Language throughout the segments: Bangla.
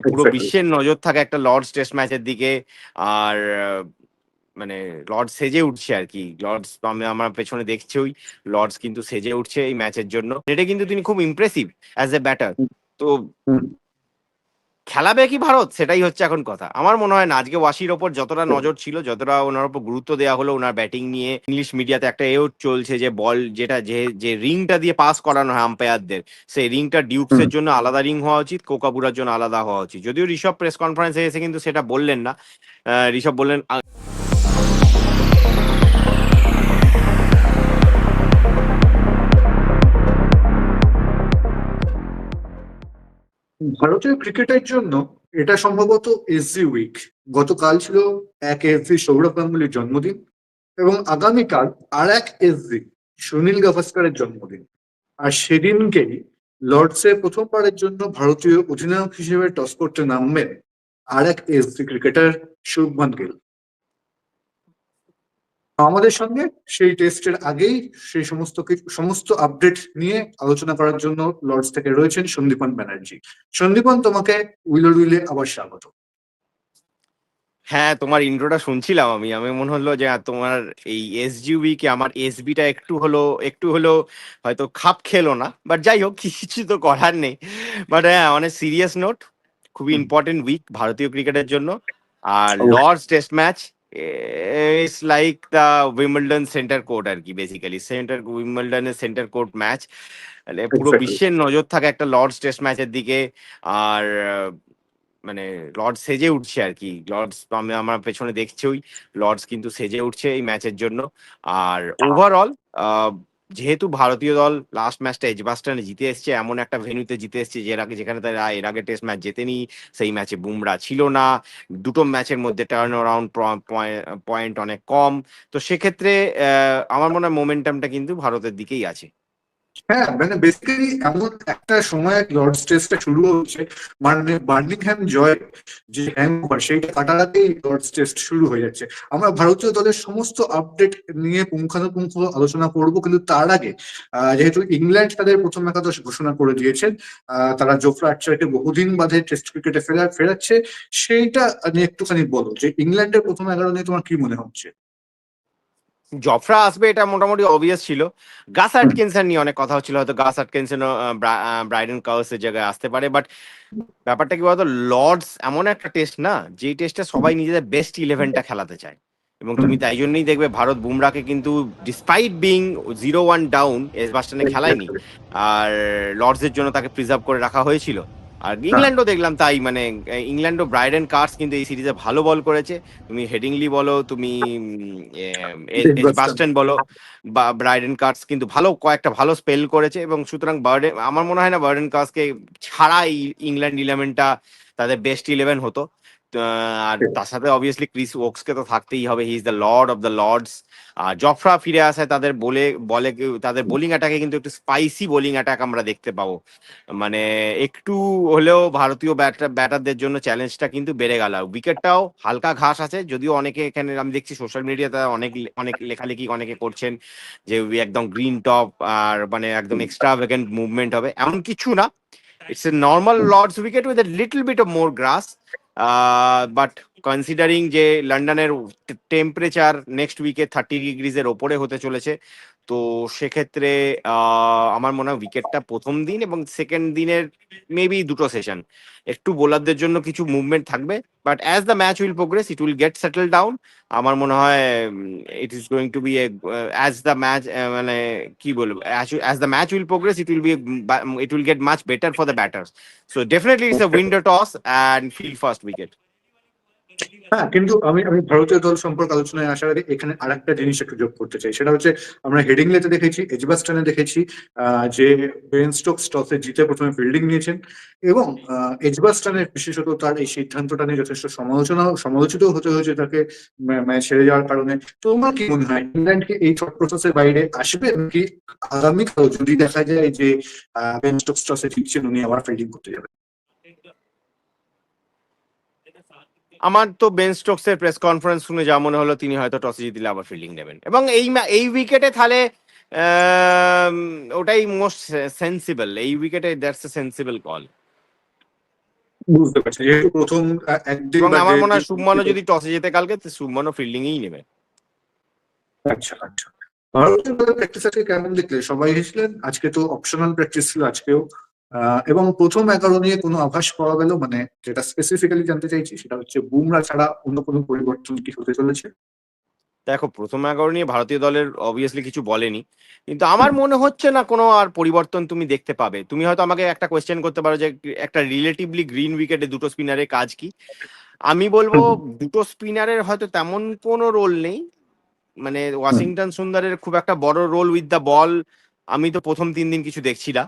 পুরো বিশ্বের নজর থাকে একটা লর্ডস টেস্ট ম্যাচের দিকে আর মানে লর্ডস সেজে উঠছে আর কি। লর্ডস আমি আমার পেছনে দেখছি ওই লর্ডস কিন্তু সেজে উঠছে এই ম্যাচের জন্য। এটা কিন্তু তিনি খুব ইমপ্রেসিভ অ্যাজ এ ব্যাটার তো। খেলাবে কি ভারত? সেটাই হচ্ছে এখন কথা। আমার মনে হয় না আজকে ওয়াশির ওপর যতটা নজর ছিল যতটা ওনার ওপর গুরুত্ব দেওয়া হলো ওনার ব্যাটিং নিয়ে ইংলিশ মিডিয়াতে একটা এও চলছে যে বল যেটা যে যে রিংটা দিয়ে পাস করানো হয় আম্পায়ারদের সেই রিংটা ডিউকসের জন্য আলাদা রিং হওয়া উচিত কোকাপুরার জন্য আলাদা হওয়া উচিত। যদিও ঋষভ প্রেস কনফারেন্সে এসে কিন্তু সেটা বললেন না। ঋষভ বললেন ভারতীয় ক্রিকেটের জন্য এটা সম্ভবত এসজি উইক গতকাল ছিল এক এসজি সৌরভ গাঙ্গুলির জন্মদিন এবং আগামীকাল আর এক এসজি সুনীল গাভাস্কারের জন্মদিন। আর সেদিনকেই লর্ডসে প্রথমবারের জন্য ভারতীয় অধিনায়ক হিসেবে টস করতে নামবেন আর এক এসজি ক্রিকেটার শুভমান গিল। আমাদের সঙ্গে সেই টেস্টের আগেই সেই সমস্ত কিছু সমস্ত আপডেট নিয়ে আলোচনা করার জন্য লর্ডস থেকে রয়েছেন সন্দীপন ব্যানার্জি। সন্দীপন তোমাকে উইলো উইলে আবার স্বাগত। হ্যাঁ তোমার ইন্ট্রোটা শুনছিলাম আমি। আমি মনে হলো যে তোমার এই এসজি উইকে আমার এসবিটা একটু হলো একটু হলো হয়তো খাপ খেলো না। বাট যাই হোক কিছু তো করার নেই। বাট হ্যাঁ অনেক সিরিয়াস নোট খুবই ইম্পর্টেন্ট উইক ভারতীয় ক্রিকেটের জন্য। আর। Lord's test match it's like the Wimbledon centre court আর কি বেসিক্যালি সেন্টার উইম্বলডনের সেন্টার কোর্ট ম্যাচ পুরো Exactly. বিশ্বের নজর থাকে একটা লর্ডস টেস্ট ম্যাচের দিকে আর মানে লর্ডস সেজে উঠছে আর কি লর্ডস আমি আমার পেছনে দেখছি ওই লর্ডস কিন্তু সেজে উঠছে এই ম্যাচের জন্য। আর ওভারঅল যেহেতু ভারতীয় দল লাস্ট ম্যাচটা এজবাস্টানে জিতে এসছে, এমন একটা ভেন্যুতে জিতে এসছে যে আগে যেখানে তারা এর আগে টেস্ট ম্যাচ জেতেনি, সেই ম্যাচে বুমরা ছিল না। দুটো ম্যাচের মধ্যে টার্ন অ্যারাউন্ড পয়েন্ট অনেক কম। তো সেক্ষেত্রে আমার মনে হয় মোমেন্টামটা কিন্তু ভারতের দিকেই আছে। হ্যাঁ মানে বেসিক্যালি এমন একটা সময় লর্ডস টেস্টটা শুরু হচ্ছে মানে বার্মিংহ্যাম জয় যে হ্যাংওভার সেইটা কাটারাতেই লর্ডস টেস্ট শুরু হয়ে যাচ্ছে। আমরা ভারতীয় দলের সমস্ত আপডেট নিয়ে পুঙ্খানুপুঙ্খ আলোচনা করব, কিন্তু তার আগে যেহেতু ইংল্যান্ড তাদের প্রথম একাদশ ঘোষণা করে দিয়েছেন তারা জোফরা আর্চারকে বহুদিন বাদে টেস্ট ক্রিকেটে ফেরা, ফেরাচ্ছে, সেইটা নিয়ে একটুখানি বলো যে ইংল্যান্ডের প্রথম এগারো নিয়ে তোমার কি মনে হচ্ছে? জফরা আসবে এটা মোটামুটি অবভিয়াস ছিল। গাস আটকিনসন নিয়ে অনেক কথা হচ্ছিল হয়তো গাস আটকিনসন ব্রাইডেন কাউসের জায়গায় আসতে পারে বাট ব্যাপারটা কি বলতো লর্ডস এমন একটা টেস্ট না যে টেস্টে সবাই নিজেদের বেস্ট ইলেভেনটা খেলাতে চায়। এবং তুমি তাই জন্যই দেখবে ভারত বুমরাকে কিন্তু despite being zero one down এসবাস্টানে খেলায়নি আর লর্ডসের জন্য তাকে প্রিজার্ভ করে রাখা হয়েছিল। আর ইংল্যান্ডও দেখলাম তাই মানে ইংল্যান্ডও ব্রাইডেন কার্স কিন্তু এই সিরিজে ভালো বল করেছে। তুমি হেডিংলি বলো তুমি বাস্টেন বলো বা ব্রাইডেন কার্স কিন্তু ভালো কয়েকটা ভালো স্পেল করেছে এবং সুতরাং বার্ডেন আমার মনে হয় না বার্ডেন কার্সকে ছাড়া ইংল্যান্ড ইলেভেনটা তাদের বেস্ট ইলেভেন হতো। আর তার সাথে অবভিয়াসলি ক্রিস ওক্সকে তো থাকতেই হবে। He is the lord of the Lord's R Jofra ফিরে আসায় তাদের বলে বলে তাদের বোলিং অ্যাটাকে কিন্তু একটু স্পাইসি বোলিং অ্যাটাক আমরা দেখতে পাবো। মানে একটু হলেও ভারতীয় ব্যাটার ব্যাটারদের জন্য চ্যালেঞ্জটা কিন্তু বেড়ে গেল। উইকেটটাও হালকা ঘাস আছে যদিও অনেকে এখানে আমি দেখছি সোশ্যাল মিডিয়াতে অনেক অনেক লেখালেখি অনেকে করছেন যে একদম গ্রিন টপ আর মানে একদম এক্সট্রা ভেকেন্ট মুভমেন্ট হবে। এমন কিছু না। It's a normal Lord's wicket with a little bit of more grass but considering যে লন্ডনের টেম্পারেচার নেক্সট উইকে থার্টি ডিগ্রিজের ওপরে হতে চলেছে তো সেক্ষেত্রে আমার মনে হয় উইকেটটা প্রথম দিন এবং সেকেন্ড দিনের মেবি দুটো সেশন একটু বোলারদের জন্য কিছু মুভমেন্ট থাকবে but as the match will progress it will get settle down আমার মনে হয় it is going to be as the match মানে কি বলব as the match will progress it will be it will get much better for the batters so definitely it's a win the toss and field first wicket হ্যাঁ কিন্তু আমি আমি ভারতীয় দল সম্পর্কে আলোচনায় আসার আগে এখানে আর একটা জিনিস একটু যোগ করতে চাই। সেটা হচ্ছে, আমরা হেডিংলেতে দেখেছি, এজবাস্টানে দেখেছি যে বেন স্টোক টসে জিতে প্রথমে ফিল্ডিং নিয়েছেন এবং এজবাস্টানের বিশেষত তার এই সিদ্ধান্তটা নিয়ে যথেষ্ট সমালোচনা, সমালোচিত হতে হয়েছে তাকে ম্যাচ হেরে যাওয়ার কারণে। তোমার কি মনে হয়, ইংল্যান্ডকে এই থট প্রসেসের বাইরে আসবে নাকি আগামীকাল যদি দেখা যায় যে বেন স্টোক টসে জিতছেন, উনি আবার ফিল্ডিং করতে যাবেন? আমার তো বেন স্টোকসের প্রেস কনফারেন্স শুনে যা মনে হলো তিনি হয়তো টসে জিতলে আবার ফিল্ডিং নেবেন এবং এই এই উইকেটে তাহলে ওটাই মোস্ট সেন্সিবল এই উইকেটে দ্যাটস এ সেন্সিবল কল বুঝতে পারছি যেহেতু প্রথম একদিন আমার মনে হয় শুভমনও যদি টসে যেতে কালকে শুভমনও ফিল্ডিংই নেবে। আচ্ছা আচ্ছা। ভারতের প্র্যাকটিস আজকে কেমন দেখলে? সবাই এসেছিলেন আজকে তো অপশনাল প্র্যাকটিস ছিল আজকেও এবং প্রথম এগারো নিয়ে কোনো আভাস পাওয়া গেল মানে যেটা স্পেসিফিক্যালি জানতে চাইছি, সেটা হচ্ছে বুমরা ছাড়া অন্য কোনো পরিবর্তন কি হতে চলেছে? দেখো, প্রথম এগারো নিয়ে ভারতীয় দলের অবভিয়াসলি কিছু বলেনি, কিন্তু আমার মনে হচ্ছে না কোনো আর পরিবর্তন তুমি দেখতে পাবে। তুমি হয়তো আমাকে একটা কোয়েশ্চেন করতে পারো যে, একটা রিলেটিভলি গ্রিন উইকেটে দুটো স্পিনারের কাজ কি? আমি বলব, দুটো স্পিনারের হয়তো তেমন কোনো রোল নেই। মানে ওয়াশিংটন সুন্দরের খুব একটা বড় রোল উইথ দ্য বল আমি তো প্রথম তিন দিন কিছু দেখছি না।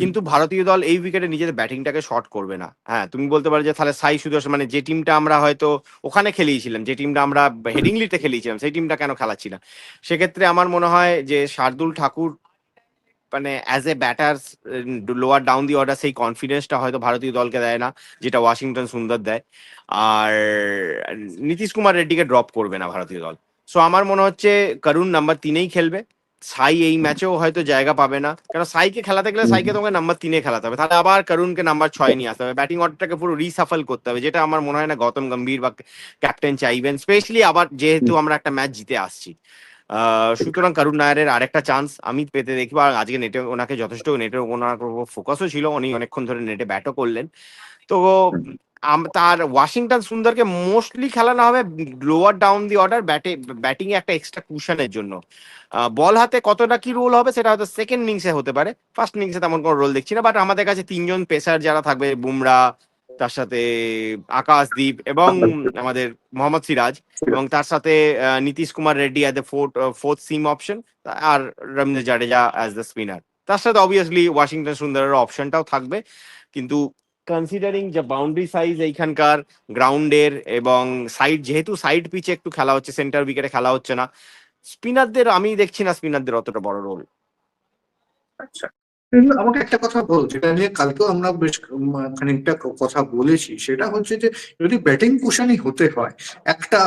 কিন্তু ভারতীয় দল এই উইকেটে নিজেদের ব্যাটিংটাকে শর্ট করবে না। হ্যাঁ তুমি বলতে পারো যে তাহলে সাই সুদর্শন মানে যে টিমটা আমরা হয়তো ওখানে খেলিয়েছিলাম যে টিমটা আমরা হেডিংলিতে খেলিয়েছিলাম সেই টিমটা কেন খেলাচ্ছিলাম? সেক্ষেত্রে আমার মনে হয় যে শার্দুল ঠাকুর মানে as a batter lower down the order সেই কনফিডেন্সটা হয়তো ভারতীয় দলকে দেয় না যেটা ওয়াশিংটন সুন্দর দেয়। আর নীতিশ কুমার রেড্ডিকে ড্রপ করবে না ভারতীয় দল। সো আমার মনে হচ্ছে করুণ নাম্বার তিনেই খেলবে। সাই এই ম্যাচেও হয়তো জায়গা পাবে না। কারণ সাইকে খেলাতে গেলে সাইকে তোমাকে নাম্বার তিনে খেলাতে হবে। তাহলে আবার করুণকে নাম্বার ছয় নিয়ে আসতে হবে। ব্যাটিং অর্ডারটাকে পুরো রিসাফল করতে হবে যেটা আমার মনে হয় না গৌতম গম্ভীর বা ক্যাপ্টেন চাইবেন। স্পেশালি আবার যেহেতু আমরা একটা ম্যাচ জিতে আসছি। আহ, সুতরাং করুণ নায়ারের আরেকটা চান্স আমি পেতে দেখি আর আজকে নেটে ওনাকে যথেষ্ট নেটে ওনার ফোকাসও ছিল। উনি অনেকক্ষণ ধরে নেটে ব্যাটও করলেন। তো তার ওয়াশিংটন সুন্দরকে মোস্টলি খেলানো হবে লোয়ার ডাউন দি অর্ডার ব্যাটে ব্যাটিং একটা এক্সট্রা কুশনের জন্য। বল হাতে কতটা কি রোল হবে সেটা হয়তো সেকেন্ড ইনিংসে হতে পারে। ফার্স্ট ইনিংসে তেমন কোনো রোল দেখছি না বাট আমাদের কাছে তিনজন পেসার যারা থাকবে, বুমরা, তার সাথে আকাশদীপ এবং আমাদের মোহাম্মদ সিরাজ এবং তার সাথে Nitish Kumar Reddy as the fourth fourth seam option R Ravindra Jadeja as the spinner তার সাথে অবভিয়াসলি ওয়াশিংটন সুন্দরের অপশনটাও থাকবে, কিন্তু কনসিডারিং যে বাউন্ডারি সাইজ এইখানকার গ্রাউন্ডের এবং সাইড যেহেতু সাইড পিচে একটু খেলা হচ্ছে সেন্টার উইকেটে খেলা হচ্ছে না স্পিনারদের আমি দেখছি না স্পিনারদের অতটা বড় রোল আচ্ছা আমাকে একটা কথা বল, যেটা নিয়ে কালকেও আমরা বেশ খানিকটা কথা বলেছি, সেটা হচ্ছে যে যদি ব্যাটিং কুশনই হতে হয়, একটা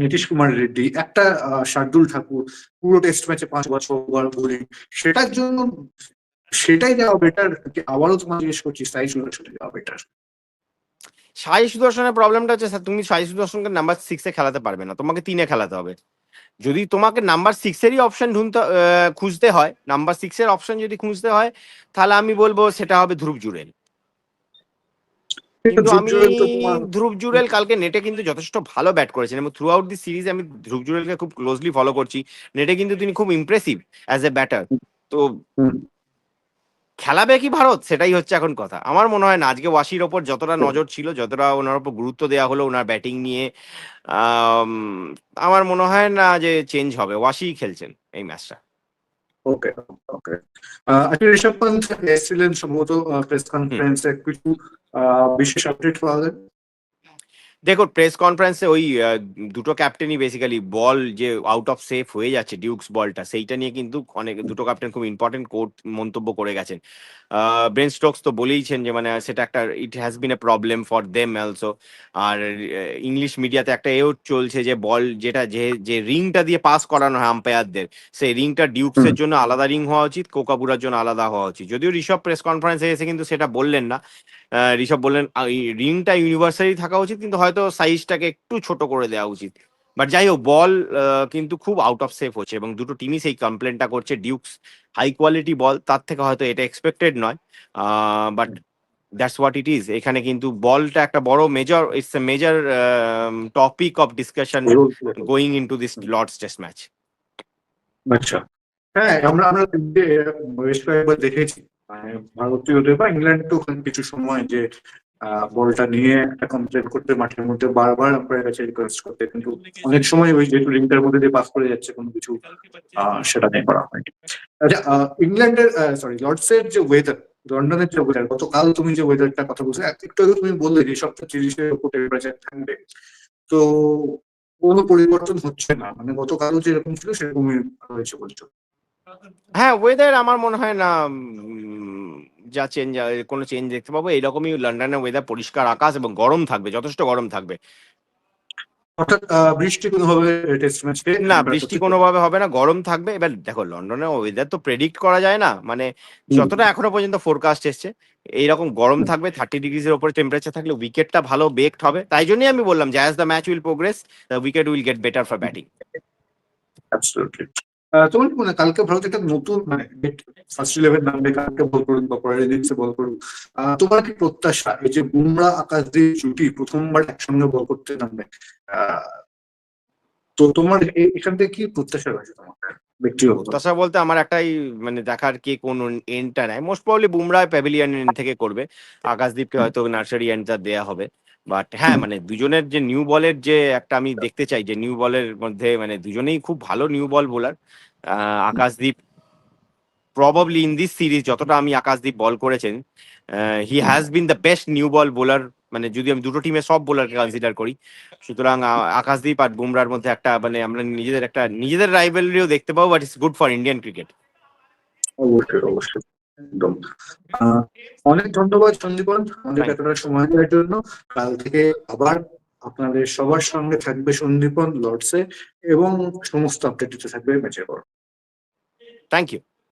নীতিশ কুমার রেড্ডি, একটা শার্দুল ঠাকুর, পুরো টেস্ট ম্যাচে পাঁচ বছর বোলিং সেটার জন্য সেটাই যাওয়া বেটার আবারও তোমার জিজ্ঞেস করছি সাই সুদর্শনে যাওয়া বেটার সাই সুদর্শনের প্রবলেমটা হচ্ছে স্যার, তুমি সাই সুদর্শনকে নাম্বার সিক্সে খেলাতে পারবে না তোমাকে তিনে খেলাতে হবে। যদি তোমাকে নাম্বার সিক্সেরই অপশন ঢুনতে খুঁজতে হয় নাম্বার সিক্সের অপশন যদি খুঁজতে হয় তাহলে আমি বলব সেটা হবে ধ্রুব জুরেল কিন্তু আমি ধ্রুব জুরেল কালকে নেটে কিন্তু যথেষ্ট ভালো ব্যাট করেছেন এবং থ্রু আউট দি সিরিজ আমি ধ্রুব জুরেলকে খুব ক্লোজলি ফলো করছি। নেটে কিন্তু তিনি খুব ইমপ্রেসিভ অ্যাজ এ ব্যাটার তো। খেলাবে কি ভারত? সেটাই হচ্ছে এখন কথা। আমার মনে হয় না আজকে ওয়াশির ওপর যতটা নজর ছিল যতটা ওনার ওপর গুরুত্ব দেওয়া হলো ওনার ব্যাটিং নিয়ে আম, আমার মনে হয় না যে চেঞ্জ হবে। ওয়াশি খেলছেন এই ম্যাচটা। ওকে ওকে। আচ্ছা ঋষভ পন্থ এসেছিলেন সম্ভবত প্রেস কনফারেন্সে কিছু বিশেষ আপডেট পাওয়া যায়? দেখো প্রেস কনফারেন্সে ওই দুটো ক্যাপ্টেনই বেসিক্যালি বল যে আউট অফ সেফ হয়ে যাচ্ছে ডিউকস বলটা সেইটা নিয়ে কিন্তু অনেক দুটো ক্যাপ্টেন খুব ইম্পর্টেন্ট কোর্ট মন্তব্য করে গেছেন। ব্রেন স্টোকস তো বলেইছেন যে মানে সেটা একটা it has been a problem for them also R English মিডিয়াতে একটা এও চলছে যে বল যেটা যে যে রিংটা দিয়ে পাস করানো হয় আম্পায়ারদের সেই রিংটা ডিউকসের জন্য আলাদা রিং হওয়া উচিত কোকাপুরার জন্য আলাদা হওয়া উচিত। যদিও ঋষভ প্রেস কনফারেন্সে এসে কিন্তু সেটা বললেন না ঋষভ বললেন রিংটা ইউনিভার্সালি থাকা উচিত কিন্তু হয়তো সাইজটাকে একটু ছোট করে দেওয়া উচিত। বাট যাই হোক বল কিন্তু খুব আউট অফ সেফ হচ্ছে এবং দুটো টিমই সেই কমপ্লেনটা করছে। ডিউকস হাই কোয়ালিটি বল তার থেকে হয়তো এটা এক্সপেক্টেড নয়। But that's what it is এখানে কিন্তু বলটা একটা বড় major it's a major topic of discussion going into this Lord's test match আচ্ছা। হ্যাঁ আমরা আমরা বেশ কয়েকবার দেখেছি। মানে ভারতীয়দের বা ইংল্যান্ড তো কিছু সময় যে বলটা নিয়ে একটা কমপ্লেন করতে মাঠের মধ্যে বারবার আম্পায়ারের কাছে রিকোয়েস্ট করতে, কিন্তু অনেক সময় ওই যেহেতু রিংটার মধ্যে দিয়ে পাস করে যাচ্ছে, কোনো কিছু সেটা নিয়ে করা হয়নি। আচ্ছা ইংল্যান্ডের সরি লর্ডসের যে ওয়েদার লন্ডনের যে ওয়েদার গতকাল তুমি যে ওয়েদারটা কথা বলছো একটু আগে তুমি বললে যে সপ্তাহ তিরিশের উপর টেম্পারেচার থাকবে। তো কোনো পরিবর্তন হচ্ছে না মানে গতকালও যেরকম ছিল, সেরকমই রয়েছে বলছো। হ্যাঁ ওয়েদার আমার মনে হয় না যা চেঞ্জ কোনো চেঞ্জ দেখতে পাবো। এরকমই লন্ডনের ওয়েদার পরিষ্কার আকাশ এবং গরম থাকবে যথেষ্ট গরম থাকবে। অর্থাৎ বৃষ্টি কোনোভাবে টেস্ট ম্যাচকে না বৃষ্টি কোনোভাবে হবে না গরম থাকবে। এবার দেখো লন্ডনে ওয়েদার তো প্রেডিক্ট করা যায় না মানে যতটা এখনও পর্যন্ত ফোরকাস্ট এসছে এইরকম গরম থাকবে থার্টি ডিগ্রিজের উপরে টেম্পারেচার থাকলে উইকেটটা ভালো বেকড হবে। তাই জন্যই আমি বললাম যে as the match will progress the wicket will get better for batting absolutely তোমার কি মনে কালকে ভারত একটা নতুন মানে ফার্স্ট ইলেভেন নামবে কালকে বল করুন বা পরের ইনিংসে বল করুন। তোমার কি প্রত্যাশা এই যে বুমরা আকাশদীপ জুটি প্রথমবার একসঙ্গে বল করতে নামবে? তো তোমার এখান থেকে কি প্রত্যাশা রয়েছে তোমার? প্রত্যাশা বলতে আমার একটাই মানে দেখার কে কোন এন্ডটা নেয় most probably Bumrah pavilion end থেকে করবে। আকাশদীপকে হয়তো নার্সারি এন্ডটা দেয়া হবে। বাট হ্যাঁ মানে দুজনের যে নিউ বলের যে একটা আমি দেখতে চাই, যে নিউ বলের মধ্যে মানে দুজনেই খুব ভালো new ball bowler Akashdeep probably in this series যতটা আমি আকাশদীপ বল করেছেন he has been the best new ball bowler মানে যদি আমি দুটো টিমের সব বোলারকে কনসিডার করি, সুতরাং আকাশদীপ আর বুমরার মধ্যে একটা মানে আমরা নিজেদের একটা, নিজেদের রাইভেলরিও দেখতে পাবো but it's good for Indian cricket অবশ্যই অবশ্যই। একদম। আহ, অনেক ধন্যবাদ সন্দীপন আমাদের এতটা সময় দেওয়ার জন্য। কাল থেকে আবার আপনাদের সবার সঙ্গে থাকবে সন্দীপন লর্ডসে এবং সমস্ত আপডেট দিতে থাকবে ম্যাচের পর। Thank you